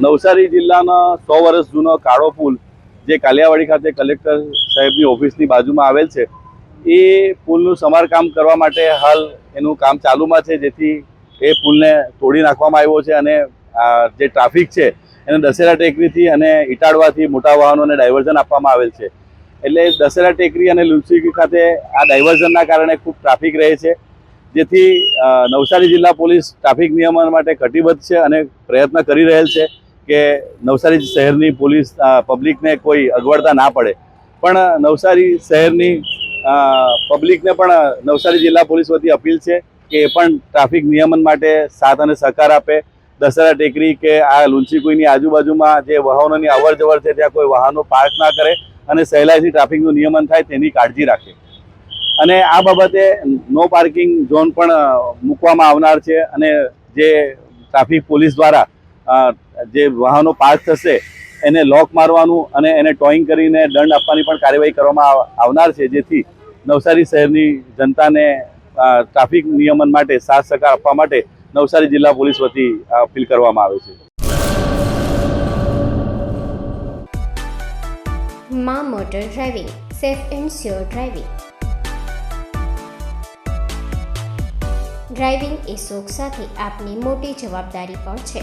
નવસારી જિલ્લાના સો વર્ષ જૂનો કાળો પુલ જે કાલિયાવાડી ખાતે કલેક્ટર સાહેબની ઓફિસની બાજુમાં આવેલ છે, એ પુલનું સમારકામ કરવા માટે હાલ એનું કામ ચાલુમાં છે, જેથી એ પુલને તોડી નાખવામાં આવ્યો છે અને જે ટ્રાફિક છે, એને દશેરા ટેકરીથી અને ઇટાડવાથી મોટા વાહનોને ડાયવર્ઝન આપવામાં આવેલ છે. એટલે દશેરા ટેકરી અને લુન્સી ખાતે આ ડાયવર્ઝનના કારણે ખૂબ ટ્રાફિક રહે છે, જેથી નવસારી જિલ્લા પોલીસ ટ્રાફિક નિયમન માટે કટિબદ્ધ છે અને પ્રયત્ન કરી રહેલ છે. કે નવસારી શહેરની પોલીસ પબ્લિકને કોઈ અગવડતા ના પડે. પણ નવસારી શહેરની પબ્લિકને પણ નવસારી જિલ્લા પોલીસ વતી અપીલ છે કે એ પણ ટ્રાફિક નિયમન માટે સાથ અને સહકાર આપે. દશેરા ટેકરી કે આ લુંચી કુઈની આજુબાજુમાં જે વાહનોની અવર જવર છે, ત્યાં કોઈ વાહનો પાર્ક ના કરે અને સહેલાઈથી ટ્રાફિકનું નિયમન થાય તેની કાળજી રાખે. અને આ બાબતે નો પાર્કિંગ ઝોન પણ મૂકવામાં આવનાર છે અને જે ટ્રાફિક પોલીસ દ્વારા જે વાહનો પાર્ક થશે, એને લોક મારવાનું અને એને ટોઈંગ કરીને દંડ આપવાની પણ કાર્યવાહી કરવામાં આવનાર છે, જેથી નવસારી શહેરની જનતાને ટ્રાફિક નિયમન માટે સાથ સહકાર આપવા માટે નવસારી જિલ્લા પોલીસ વતી અપીલ કરવામાં આવે છે. મા motor driving, safe and sure driving. Driving એ શોખ સાથે આપની મોટી જવાબદારી પણ છે.